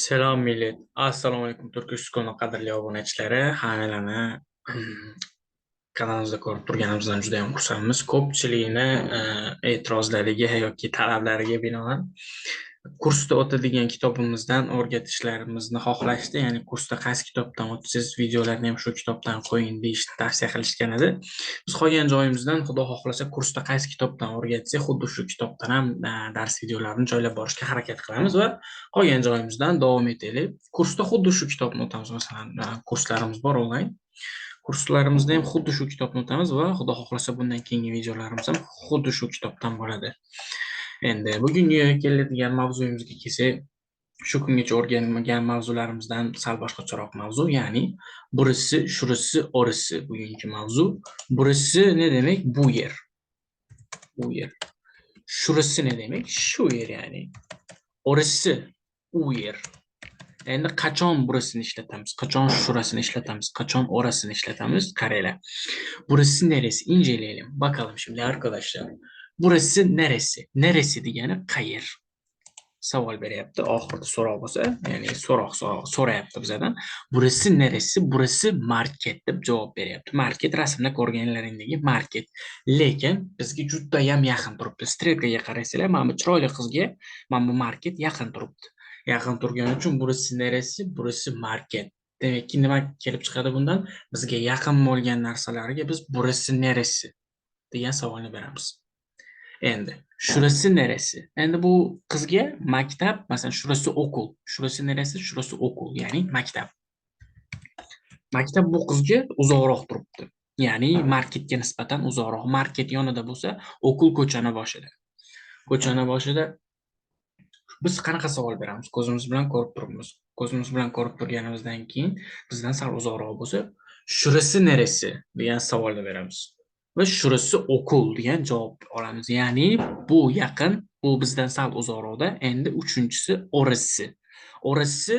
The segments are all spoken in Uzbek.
Salom millat. Assalomu alaykum Turkish School'ning qadrli obunachilari. Hammalarni kanalimizda ko'rib turganimizdan juda ham xursandmiz. Ko'pchilikni e, e'tirozlariga yoki talablariga binoan kursda o'tadigan kitobimizdan o'rgatishlarimizni xohlashdi. Ya'ni kursda qaysi kitobdan o'tsangiz, videolarni ham shu kitobdan qo'ying deyishni tavsiya qilishgan edi. Biz qolgan joyimizdan Xudo xohlasa kursda qaysi kitobdan o'rgatsak, xuddi shu kitobdan ham dars videolarini joylab borishga harakat qilamiz va qolgan joyimizdan davom etaylik. Kursda xuddi shu kitobni o'tamiz. Masalan, kurslarimiz bor onlayn. Kurslarimizda ham xuddi shu kitobni o'tamiz va Xudo xohlasa bundan keyingi videolarimiz ham xuddi shu kitobdan bo'ladi. Endi bugungi keladigan mavzuyimizga kelsak, shu kungacha o'rganmagan mavzularimizdan sal boshqacharoq mavzu, ya'ni burisi, shurisi, orisi bugungi mavzu. Burisi ne demak? Bu yer. Bu yer. Shurisi ne demak? Shu yer ya'ni. Orisi u yer. Endi qachon burisini ishlatamiz, qachon shurasini ishlatamiz, qachon orasini ishlatamiz? Qaranglar. Burisi neresi? İnceleyelim. Bakalım şimdi arkadaşlar. Burası neresi? Neresi degani qayer? Savol beryapti. Oxirida so'roq bo'lsa, ya'ni so'roq so'rayapti bizdan. Burası neresi? Burası market deb javob beryapti. Market rasmda ko'rganlaringdagi market. Lekin bizga juda ham yaqin turibdi. Strelkaga qarasanglar, mana bu chiroyli qizga mana bu market yaqin turibdi. Yaqin turgani uchun burası neresi? Burası market. Demakki nima kelib chiqadi bundan? Bizga yaqin bo'lgan narsalarga biz burası neresi degan savolni beramiz. Endi şurası neresi? Endi bu qizga maktab, masalan, şurası okul. Şurası neresi? Şurası okul, ya'ni maktab. Maktab bu qizga uzoqroq turibdi. Ya'ni marketga nisbatan uzoqroq. Market yonida bo'lsa, okul ko'chani boshida. Ko'chani boshida biz qanaqa savol beramiz? Ko'zimiz bilan ko'rib turibmiz. Ko'zimiz bilan ko'rib turganimizdan keyin bizdan sal uzoqroq bo'lsa, shurasi neresi degan savolni beramiz. Va shurasi okul degan javob olamiz. Ya'ni bu yaqin, bu bizdan sal uzoqroqda. Endi uchinchisi orasi. Orasi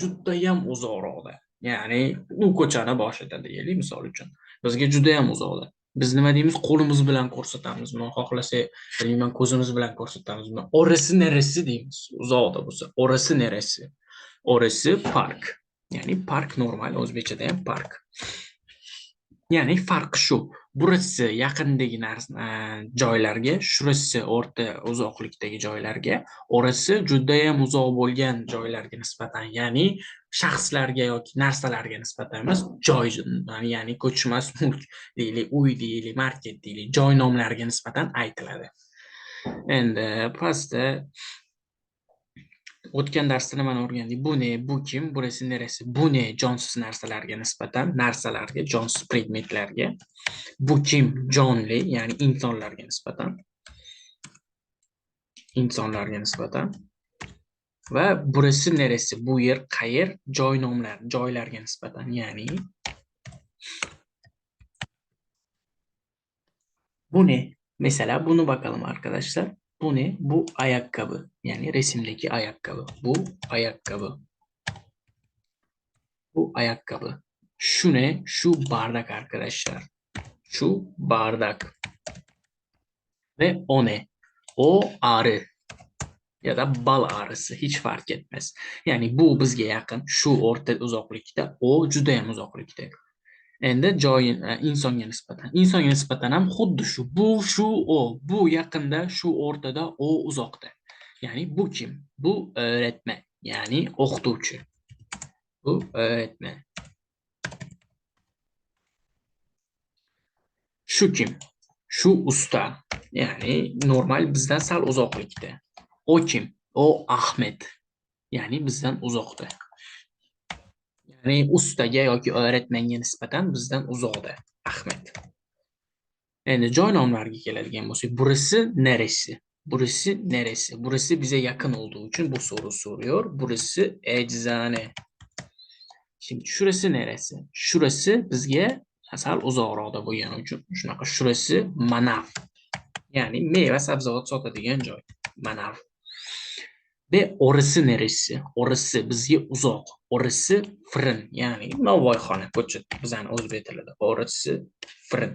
judayam uzoqroqda. Ya'ni u ko'chani boshida deylik misol uchun. Bizga juda ham uzoqda. Biz nima deymiz? Qo'limiz bilan ko'rsatamizmi? Xohlasak, bilmayman, ko'zimiz bilan ko'rsatamizmi? Orasi neresi deymiz. Uzoqda bo'lsa. Orasi neresi? Orasi park. Ya'ni park normal o'zbekchada ham park. Ya'ni farqi shu. Burasi yaqindagi e, joylarga, shurasi o'rta uzoqlikdagi joylarga, orasi judayam uzoq bo'lgan joylarga nisbatan, ya'ni shaxslarga yoki narsalarga nisbatan emas, joy, ya'ni ko'chmas mulk deylik, uy deylik, market deylik, joy nomlariga nisbatan aytiladi. Endi pastda o'tgan darsda nimani o'rgandik? Bu ne? Bu kim? Burasi neresi? Bu ne? Jonsiz narsalarga nisbatan, narsalarga, jonsiz predmetlarga. Bu kim? Jonli, ya'ni insonlarga nisbatan. Insonlarga nisbatan. Va burasi neresi? Bu yer qayer? Joy nomlari, joylarga nisbatan, ya'ni Bu ne? Mesela bunu bakalım arkadaşlar. Bu ne? Bu ayakkabı. Yani resimdeki ayakkabı. Bu ayakkabı. Bu ayakkabı. Şu ne? Şu bardak arkadaşlar. Şu bardak. Ve o ne? O ağrı. Ya da bal ağrısı. hiç fark etmez. Yani bu bizga yaqin, shu o'rta uzoqlikda, o judayam uzoqlikda. Endi joyi uh, insonga nisbatan. Insonga nisbatan ham xuddi shu. Bu, shu, o. Bu yaqinda, shu o'rtada, o uzoqda. Ya'ni bu kim? Bu öğretmen. Ya'ni o'qituvchi. Bu öğretmen. Shu kim? Shu usta. Ya'ni normal bizdan sal uzoqlikda. O kim? O Ahmet. Ya'ni bizdan uzoqda. Ya'ni ustaga yoki o'rgatmanga nisbatan bizdan uzoqda Ahmet. Endi joy nomlariga keladigan bo'lsak, burası neresi? Burası neresi? Burası bize yakın olduğu için bu soru soruyor. Burası eczane. Şimdi şurası neresi? Şurası bizga sal uzoqroqda bo'lgani uchun shunaqa shurasi manav. Ya'ni meva sabzavot sotadigan joy. Manav. va orisi neresi? orisi bizga uzoq. orisi frin Ya'ni novvoyxona ko'cha bizani o'zbek tilida. orisi frin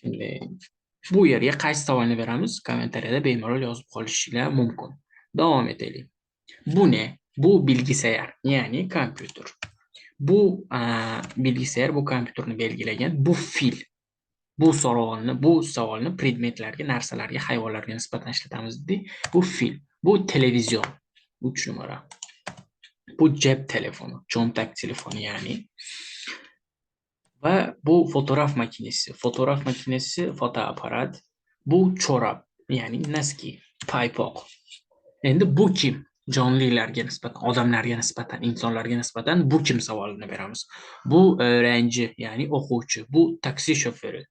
Şimdi bu yerga qaysi savolni beramiz? Kommentariyada bemalol yozib qolishinglar mumkin. Davom etaylik. Bu ne? Bu bilgisayar, ya'ni kompyuter. Bu a, bilgisayar bu kompyuterni belgilagan. Bu fil. Bu savolni, bu savolni predmetlarga, narsalarga, hayvonlarga nisbatan ishlatamiz dedik. Bu fil. Bu televizion. uch numara. Bu cep telefoni, cho'ntak telefoni ya'ni. Va bu fotoğraf makinesi. Fotoğraf makinesi, fotoapparat. Bu cho'rab, ya'ni naski paypoq. Endi bu kim? Jonlilarga nisbatan, odamlarga nisbatan, insonlarga nisbatan bu kim savolini beramiz. Bu e, o'quvchi, ya'ni o'quvchi. Bu taksi shoferi,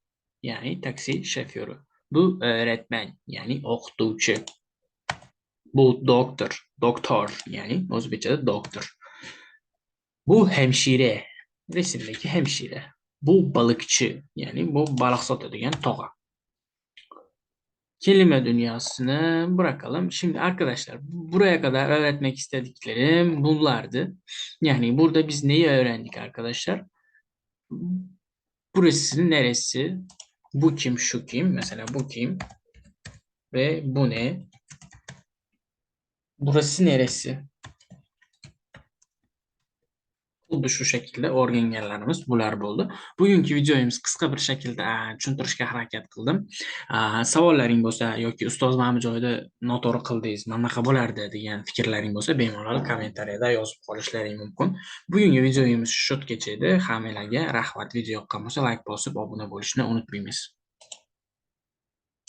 ya'ni taksi shoferi. Bu e, o'rgatman, ya'ni o'qituvchi. Bu doktor, doktor, ya'ni o'zbekchada doktor. Bu hamshira resimdagi hamshira Bu baliqchi ya'ni bu baliq sotadigan tog'a. Kelime dünyasını bırakalım. Şimdi arkadaşlar buraya kadar öğretmek istediklerim bunlardı. Yani burada biz neyi öğrendik arkadaşlar? Burası neresi? Bu kim, şu kim? Mesela bu kim? Ve bu ne? Burası neresi? Xuddi shu shaklda o'rganganlarimiz bular bo'ldi. Bugungi videomiz qisqa bir shaklda tushuntirishga harakat qildim. Savollaring bo'lsa yoki ustoz mana bu joyda noto'g'ri qildingiz, mana bunaqa bo'lardi degan fikrlaring bo'lsa, bemalol kommentariyada yozib qolishlaring mumkin. Bugungi videomiz shu yergacha edi. Hammalarga rahmat. Video yoqqan bo'lsa, layk bosib, obuna bo'lishni unutmaymiz.